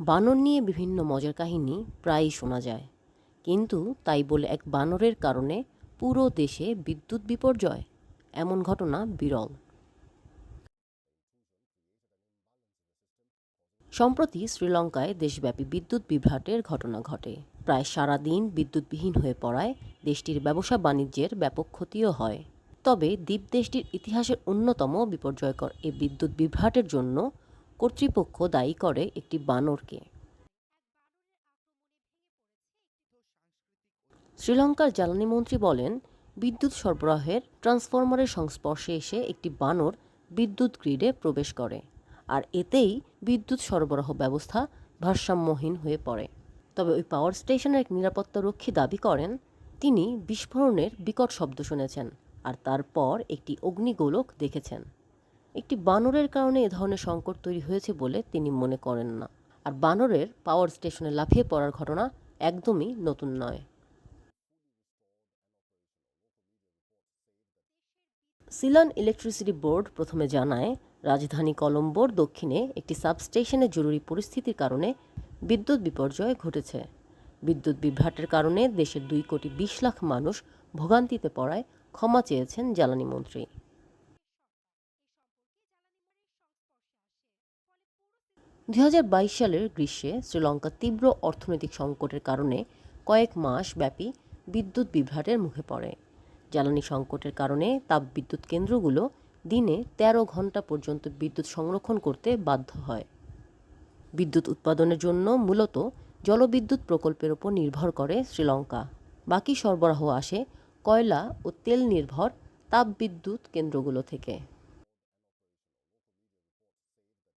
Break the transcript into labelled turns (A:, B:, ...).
A: বানর নিয়ে বিভিন্ন মজার কাহিনী প্রায়ই শোনা যায়। কিন্তু তাই বলে এক বানরের কারণে পুরো দেশে বিদ্যুৎ বিপর্যয়, এমন ঘটনা বিরল। সম্প্রতি শ্রীলঙ্কায় দেশব্যাপী বিদ্যুৎ বিভ্রাটের ঘটনা ঘটে। প্রায় সারা দিন বিদ্যুৎবিহীন হয়ে পড়ায় দেশটির ব্যবসা বাণিজ্যের ব্যাপক ক্ষতিও হয়। তবে দ্বীপ দেশটির ইতিহাসের অন্যতম বিপর্যয়কর এ বিদ্যুৎ বিভ্রাটের জন্য কর্তৃপক্ষ দায়ী করে একটি বানরকে। শ্রীলঙ্কার জ্বালানি মন্ত্রী বলেন, বিদ্যুৎ সরবরাহের ট্রান্সফরমারের সংস্পর্শে এসে একটি বানর বিদ্যুৎ গ্রিডে প্রবেশ করে, আর এতেই বিদ্যুৎ সরবরাহ ব্যবস্থা ভারসাম্যহীন হয়ে পড়ে। তবে ওই পাওয়ার স্টেশনের এক নিরাপত্তা রক্ষী দাবি করেন, তিনি বিস্ফোরণের বিকট শব্দ শুনেছেন, আর তারপর একটি অগ্নিগোলক দেখেছেন। একটি বানরের কারণে এ ধরনের সংকট তৈরি হয়েছে বলে তিনি মনে করেন না। আর বানরের পাওয়ার স্টেশনে লাফিয়ে পড়ার ঘটনা একদমই নতুন নয়। সিলন ইলেকট্রিসিটি বোর্ড প্রথমে জানায়, রাজধানী কলম্বোর দক্ষিণে একটি সাবস্টেশনে জরুরি পরিস্থিতির কারণে বিদ্যুৎ বিপর্যয় ঘটেছে। বিদ্যুৎ বিভ্রাটের কারণে দেশের দুই কোটি বিশ লাখ মানুষ ভোগান্তিতে পড়ায় ক্ষমা চেয়েছেন জ্বালানি মন্ত্রী। দুই হাজার বাইশ সালের গ্রীষ্মে শ্রীলঙ্কা তীব্র অর্থনৈতিক সংকটের কারণে কয়েক মাস ব্যাপী বিদ্যুৎ বিভ্রাটের মুখে পড়ে। জ্বালানি সংকটের কারণে তাপবিদ্যুৎ কেন্দ্রগুলো দিনে ১৩ ঘণ্টা পর্যন্ত বিদ্যুৎ সংরক্ষণ করতে বাধ্য হয়। বিদ্যুৎ উৎপাদনের জন্য মূলত জলবিদ্যুৎ প্রকল্পের উপর নির্ভর করে শ্রীলঙ্কা। বাকি সরবরাহ আসে কয়লা ও তেল নির্ভর তাপবিদ্যুৎ কেন্দ্রগুলো থেকে।